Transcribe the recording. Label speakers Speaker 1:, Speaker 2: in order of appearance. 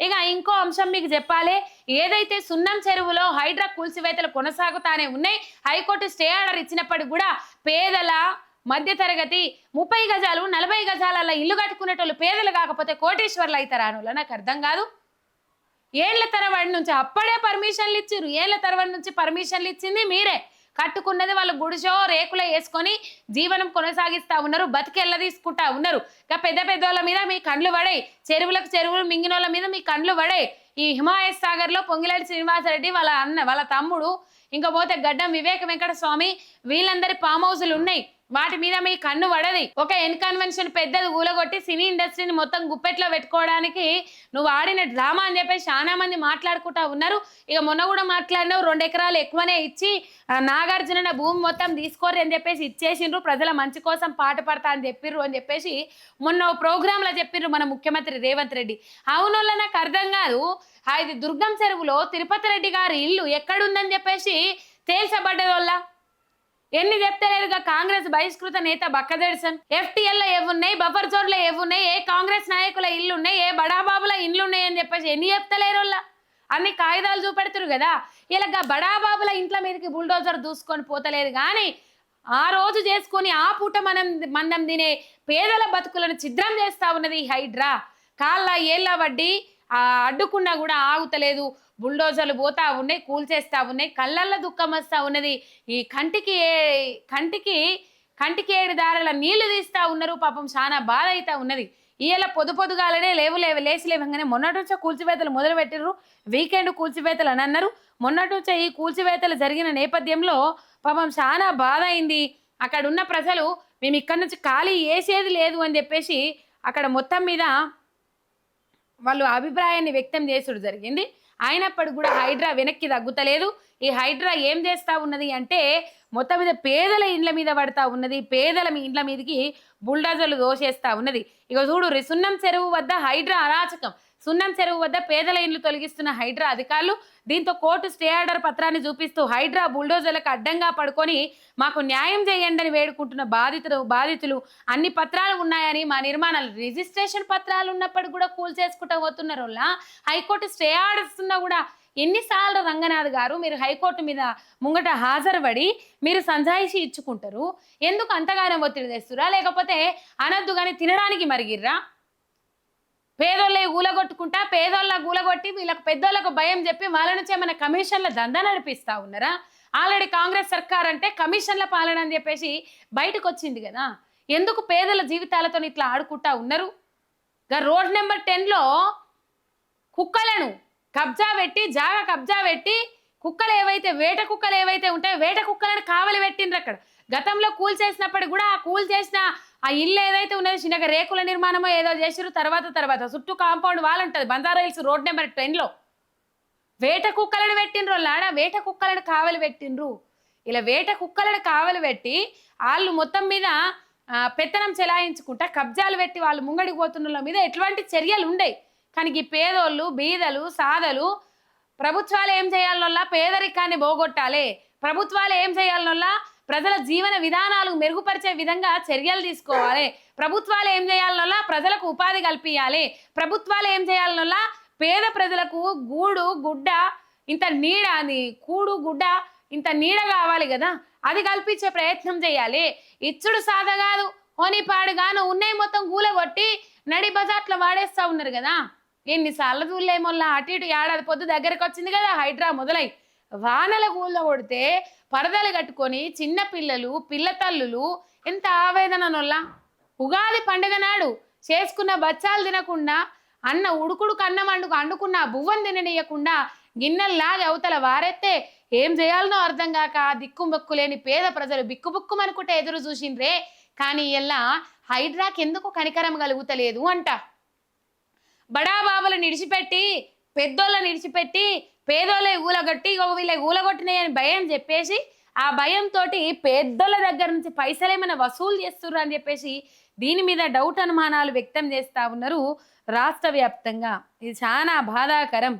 Speaker 1: ఇక ఇంకో అంశం మీకు చెప్పాలి. ఏదైతే సున్నం చెరువులో హైడ్రా కూల్చివేతలు కొనసాగుతానే ఉన్నాయి హైకోర్టు స్టే ఆర్డర్ ఇచ్చినప్పటికి కూడా పేదల మధ్యతరగతి ముప్పై గజాలు నలభై గజాల ఇల్లు కట్టుకునేటోళ్ళు పేదలు కాకపోతే కోటేశ్వర్లు అవుతారు నాకు అర్థం కాదు. ఏళ్ళ తరబడి నుంచి అప్పుడే పర్మిషన్లు ఇచ్చిర్రు. ఏళ్ళ తరబడి నుంచి పర్మిషన్లు ఇచ్చింది మీరే. కట్టుకున్నది వాళ్ళు గుడిసో రేకులో వేసుకొని జీవనం కొనసాగిస్తా ఉన్నారు బతికెళ్ళ తీసుకుంటా ఉన్నారు. ఇక పెద్ద పెద్దోళ్ళ మీద మీ కండ్లు పడాయి. చెరువులకు చెరువులు మింగినోళ్ళ మీద మీ కండ్లు పడాయి. ఈ హిమాయత్ సాగర్లో పొంగిలేటి శ్రీనివాసరెడ్డి వాళ్ళ అన్న వాళ్ళ తమ్ముడు ఇంకా పోతే గడ్డం వివేక వెంకట స్వామి వీళ్ళందరి ఫామ్ హౌసులు ఉన్నాయి. వాటి మీద మీ కన్ను పడది. ఒక ఎన్కన్వెన్షన్ పెద్దది ఊలగొట్టి సినీ ఇండస్ట్రీని మొత్తం గుప్పెట్లో పెట్టుకోవడానికి నువ్వు ఆడిన డ్రామా అని చెప్పేసి చాలా మంది మాట్లాడుకుంటా ఉన్నారు. ఇక మొన్న కూడా మాట్లాడినావు రెండు ఎకరాలు ఎక్కువనే ఇచ్చి నాగార్జున భూమి మొత్తం తీసుకోరు అని చెప్పేసి ఇచ్చేసిండ్రు. ప్రజల మంచి కోసం పాట పడతా అని చెప్పిర్రు అని చెప్పేసి మొన్న ప్రోగ్రామ్లో చెప్పిర్రు మన ముఖ్యమంత్రి రేవంత్ రెడ్డి. అవునోళ్ళ నాకు అర్థం కాదు ఇది దుర్గం చెరువులో తిరుపతి రెడ్డి గారి ఇల్లు ఎక్కడుందని చెప్పేసి తేల్చబడ్డదోళ్ళ? ఎన్ని చెప్తలేరుగా కాంగ్రెస్ బహిష్కృత నేత బక్కదెడ్సన్ ఎఫ్టీఎల్లో ఏవున్నాయి? బఫర్ జోన్లో ఏవున్నాయి? ఏ కాంగ్రెస్ నాయకుల ఇల్లు ఉన్నాయి ఏ బడాబాబుల ఇల్లున్నాయి అని చెప్పేసి ఎన్ని చెప్తలేరు అన్ని కాగితాలు చూపెడతారు కదా? ఇలా బడాబాబుల ఇంట్ల మీదకి బుల్డోజర్ దూసుకొని పోతలేదు కానీ ఆ రోజు చేసుకొని ఆ పూట మనం మందం తినే పేదల బతుకులను ఛిద్రం చేస్తా ఉన్నది హైడ్రా. కాళ్ళ ఏళ్ళ వడ్డీ అడ్డుకున్నా కూడా ఆగుతలేదు. బుల్డోజర్లు పోతా ఉన్నాయి కూల్చేస్తా ఉన్నాయి కళ్ళల్లో దుఃఖం వస్తా ఉన్నది. ఈ కంటికి ఏ- కంటికి కంటికి ఏడు దారల నీళ్ళు తీస్తా ఉన్నారు. పాపం చాలా బాధ అయితే ఉన్నది. ఇవాళ పొదు పొదుగాలనే లేవు లేవు లేచి లేవగానే మొన్నటి నుంచో కూల్చివేతలు మొదలు పెట్టిర్రు వీకెండ్ కూల్చివేతలు అని అన్నారు. మొన్నటి నుంచే ఈ కూల్చివేతలు జరిగిన నేపథ్యంలో పాపం చాలా బాధ అయింది. అక్కడ ఉన్న ప్రజలు మేము ఇక్కడ నుంచి ఖాళీ వేసేది లేదు అని చెప్పేసి అక్కడ మొత్తం మీద వాళ్ళు అభిప్రాయాన్ని వ్యక్తం చేసుడు జరిగింది. అయినప్పటికీ కూడా హైడ్రా వెనక్కి తగ్గుతలేదు. ఈ హైడ్రా ఏం చేస్తా ఉన్నది అంటే మొత్తం మీద పేదల ఇండ్ల మీద పడతా ఉన్నది. పేదల మీ ఇండ్ల మీదకి బుల్డాజర్లు దోషేస్తా ఉన్నది. ఇక చూడు రి- సున్నం చెరువు వద్ద హైడ్రా అరాచకం. సున్నం చెరువు వద్ద పేదల ఇండ్లు తొలగిస్తున్న హైడ్రా అధికారులు దీంతో కోర్టు స్టే ఆర్డర్ పత్రాన్ని చూపిస్తూ హైడ్రా బుల్డోజర్లకు అడ్డంగా పడుకొని మాకు న్యాయం చేయండి అని వేడుకుంటున్న బాధితులు బాధితులు అన్ని పత్రాలు ఉన్నాయని మా నిర్మాణాలు రిజిస్ట్రేషన్ పత్రాలు ఉన్నప్పటికీ కూడా కూల్ చేసుకుంటా పోతున్నారు హైకోర్టు స్టే ఆర్డర్స్ ఉన్నా కూడా ఎన్నిసార్లు రంగనాథ్ గారు మీరు హైకోర్టు మీద ముంగట హాజరుపడి మీరు సంజాయిషి ఇచ్చుకుంటారు? ఎందుకు అంతగానం ఒత్తిడి తెస్తురా? లేకపోతే అనద్దు కానీ తినడానికి మరిగిర్రా? పేదోళ్ళే ఊలగొట్టుకుంటా పేదోళ్ళ గూలగొట్టి వీళ్ళకి పెద్దోళ్ళకు భయం చెప్పి వాళ్ళ నుంచి ఏమైనా కమిషన్ల దందా నడిపిస్తా ఉన్నారా? ఆల్రెడీ కాంగ్రెస్ సర్కార్ అంటే కమిషన్ల పాలన అని చెప్పేసి బయటకు వచ్చింది కదా. ఎందుకు పేదల జీవితాలతో ఇట్లా ఆడుకుంటా ఉన్నారు? గా రోడ్ నెంబర్ టెన్లో కుక్కలను కబ్జా పెట్టి జాగా కబ్జా పెట్టి కుక్కలు ఏవైతే వేట కుక్కలు ఏవైతే ఉంటాయో వేట కుక్కలను కావలి పెట్టిండ్రు అక్కడ. గతంలో కూల్ చేసినప్పటికి కూడా ఆ కూల్ చేసిన ఆ ఇల్లు ఏదైతే ఉన్నదో చిన్నగా రేకుల నిర్మాణమో ఏదో చేసిరు తర్వాత తర్వాత. చుట్టూ కాంపౌండ్ వాల్ ఉంటుంది బంజారా హిల్స్ రోడ్ నెంబర్ టెన్లో వేట కుక్కలను పెట్టిండ్రు లాడ వేట కుక్కలను కావలి పెట్టిండ్రు. ఇలా వేట కుక్కలను కావలి పెట్టి వాళ్ళు మొత్తం మీద పెత్తనం చెలాయించుకుంటా కబ్జాలు పెట్టి వాళ్ళు ముంగడికి పోతున్న మీద ఎటువంటి చర్యలు ఉండేవి కానీ ఈ పేదోళ్ళు బీదలు సాదలు ప్రభుత్వాలు ఏం చేయాలనల్లా పేదరికాన్ని పోగొట్టాలి. ప్రభుత్వాలు ఏం చేయాలనల్లా ప్రజల జీవన విధానాలు మెరుగుపరిచే విధంగా చర్యలు తీసుకోవాలి. ప్రభుత్వాలు ఏం చేయాలనల్లా ప్రజలకు ఉపాధి కల్పించాలి ప్రభుత్వాలు ఏం చేయాలనల్లా పేద ప్రజలకు గూడు గుడ్డ ఇంత నీడ అది కూడు గుడ్డ ఇంత నీడ కావాలి కదా. అది కల్పించే ప్రయత్నం చేయాలి. ఇచ్చుడు సాధ కాదు హోనీ పాడుగాను ఉన్నాయి మొత్తం గూలగొట్టి నడి బజార్లో వాడేస్తా ఉన్నారు కదా. ఎన్నిసార్లు మొన్న అటు ఇటు ఏడాది పొద్దు దగ్గరకు వచ్చింది కదా హైడ్రా మొదలై. వానల గూళ్ళ కొడితే పరదలు కట్టుకొని చిన్న పిల్లలు పిల్ల తల్లులు ఎంత ఆవేదననొల్లా. ఉగాది పండుగ నాడు చేసుకున్న బచ్చాలు తినకుండా అన్న ఉడుకుడు కన్నం అండుకు అండుకున్న ఆ తిననీయకుండా గిన్నెల్లాగి అవతల వారెత్తే ఏం చేయాలనో అర్థం కాక దిక్కుమొక్కు లేని పేద ప్రజలు బిక్కుబుక్కుమనుకుంటే ఎదురు చూసిండ్రే. కానీ ఇలా హైడ్రాకి ఎందుకు కనికరం కలుగుతలేదు అంట. బడాబాబులను ఇడిచిపెట్టి పెద్దోళ్ళని ఇడిచిపెట్టి పేదోళ్ళే ఊలగొట్టి ఇగో వీళ్ళ అని భయం చెప్పేసి ఆ భయంతో పెద్దోళ్ళ దగ్గర నుంచి పైసలు ఏమైనా వసూలు చేస్తుర్రు అని చెప్పేసి దీని మీద డౌట్ అనుమానాలు వ్యక్తం చేస్తా ఉన్నారు రాష్ట్ర వ్యాప్తంగా. ఇది చాలా బాధాకరం.